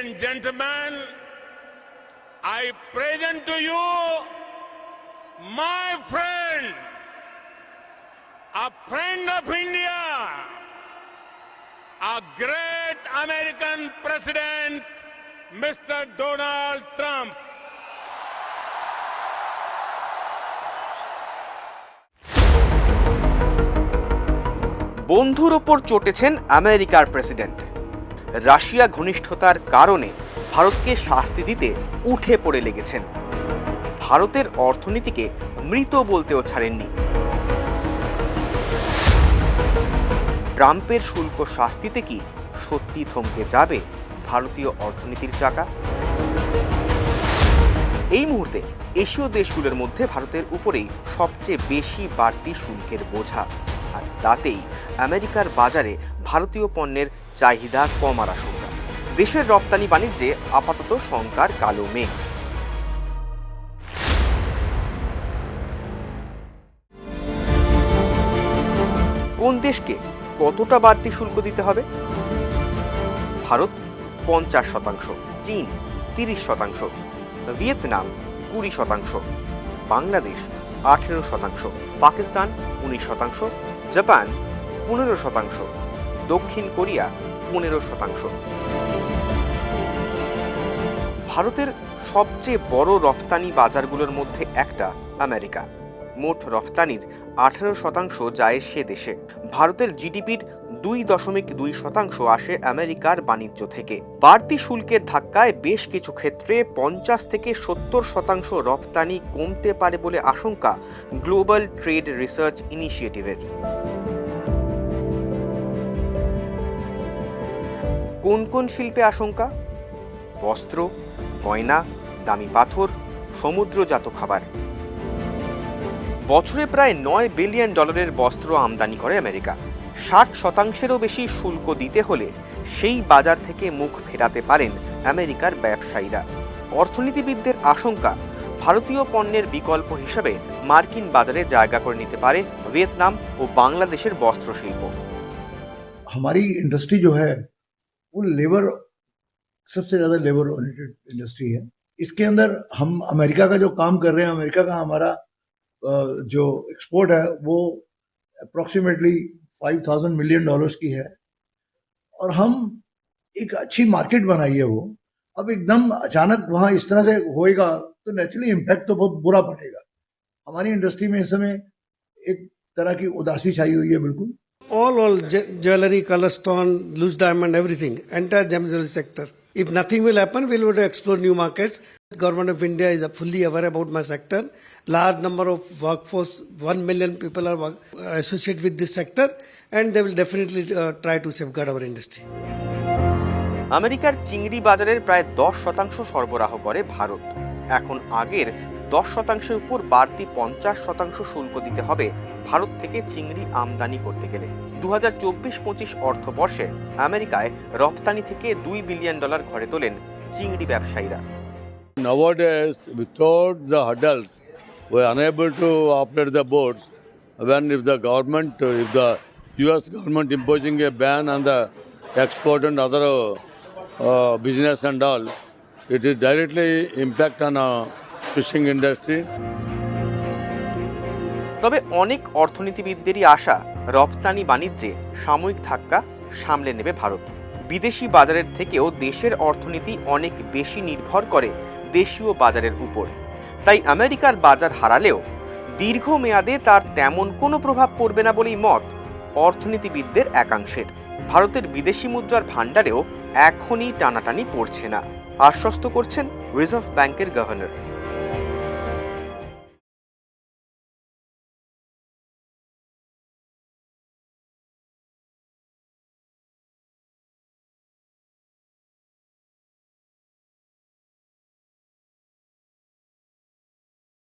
and gentlemen, I present to you my friend, a friend of India, a great American president, Mr. Donald Trump. বন্ধুর ওপর চটেছেন আমেরিকার president Russia ঘনিষ্ঠতার কারণে ভারতকে শাস্তি দিতে উঠে পড়ে লেগেছেন। ভারতের অর্থনীতিকে মৃত বলতেও ছাড়েননি। ট্রাম্পের শুল্ক শাস্তিতে কি সত্যি থমকে যাবে ভারতীয় অর্থনীতির চাকা? এই মুহূর্তে এশীয় দেশগুলোর মধ্যে ভারতের উপরেই সবচেয়ে বেশি বাড়তি শুল্কের বোঝা। আর তাতেই আমেরিকার বাজারে ভারতীয় পণ্যের চাহিদা কমার আশঙ্কা। দেশের রপ্তানি বাণিজ্যে আপাতত শঙ্কার কালো মেঘ। কোন দেশকে কতটা বাড়তি শুল্ক দিতে হবে? ভারত পঞ্চাশ শতাংশ, চীন তিরিশ শতাংশ, ভিয়েতনাম কুড়ি শতাংশ, বাংলাদেশ আঠেরো শতাংশ, পাকিস্তান উনিশ শতাংশ, জাপান পনেরো শতাংশ দক্ষিণ কোরিয়া পনেরো শতাংশ। ভারতের সবচেয়ে বড় রপ্তানি বাজারগুলোর মধ্যে একটা আমেরিকা। মোট রপ্তানির আঠেরো শতাংশ যায় সে দেশে। ভারতের জিডিপির দুই দশমিক দুই শতাংশ আসে আমেরিকার বাণিজ্য থেকে। বাড়তি শুল্কের ধাক্কায় বেশ কিছু ক্ষেত্রে পঞ্চাশ থেকে সত্তর শতাংশ রপ্তানি কমতে পারে বলে আশঙ্কা গ্লোবাল ট্রেড রিসার্চ ইনিশিয়েটিভের। কোন কোন শিল্পে আশঙ্কা বস্ত্র গয়না দামি পাথর সমুদ্রজাত খাবার বছরে প্রায় নয় বিলিয়ন ডলারের বস্ত্র আমদানি করে আমেরিকা ষাট শতাংশেরও বেশি শুল্ক দিতে হলে সেই বাজার থেকে মুখ ফেরাতে পারেন আমেরিকার ব্যবসায়ীরা অর্থনীতিবিদদের আশঙ্কা ভারতীয় পণ্যের বিকল্প হিসেবে মার্কিন বাজারে জায়গা করে নিতে পারে ভিয়েতনাম ও বাংলাদেশের বস্ত্র শিল্প हमारी इंडस्ट्री जो है वो लेबर सबसे ज़्यादा लेबर ओरिएंटेड इंडस्ट्री है। इसके अंदर हम अमेरिका का जो काम कर रहे हैं, अमेरिका का हमारा जो एक्सपोर्ट है, वो अप्रोक्सीमेटली 5000 मिलियन डॉलर्स की है। और हम एक अच्छी मार्केट बनाई है वो। अब एकदम अचानक वहाँ इस तरह से होएगा तो नेचुरली इम्पैक्ट तो बहुत बुरा पड़ेगा। हमारी इंडस्ट्री में इस समय एक तरह की उदासी छाई हुई है, बिल्कुल। All all je- jewelry color stone loose diamond everything entire gem jewelry sector if nothing will happen we'll able to explore new markets government of india is fully aware about my sector large number of workforce 1 million people are work, associated with this sector and they will definitely uh, try to safeguard our industry আমেরিকার চিংড়ি বাজারের প্রায় দশ শতাংশ সরবরাহ করে ভারত এখন আগের দশ শতাংশের উপর বাড়তি পঞ্চাশ শতাংশ শুল্ক দিতে হবে ভারত থেকে চিংড়ি আমদানি করতে গেলে দু হাজার চব্বিশ পঁচিশ অর্থবর্ষে আমেরিকায় রপ্তানি থেকে দুই বিলিয়ন ডলার ঘরে তোলেন চিংড়ি ব্যবসায়ীরা Nowadays, without the hurdles, we are unable to operate the boats. When if the government, if the U.S. government imposing a ban on the export and other uh, business and all, it is directly impact on uh, fishing industry. তবে অনেক অর্থনীতিবিদদেরই আশা, রপ্তানি বাণিজ্যে সাময়িক ধাক্কা সামলে নেবে ভারত। বিদেশি বাজারের থেকেও দেশের অর্থনীতি অনেক বেশি নির্ভর করে দেশীয় বাজারের উপর। তাই আমেরিকার বাজার হারালেও দীর্ঘমেয়াদে তার তেমন কোনো প্রভাব পড়বে না বলেই মত অর্থনীতিবিদদের একাংশের। ভারতের বিদেশি মুদ্রার ভাণ্ডারেও এখনই টানাটানি পড়ছে না। আশ্বস্ত করছেন রিজার্ভ ব্যাংকের গভর্নর।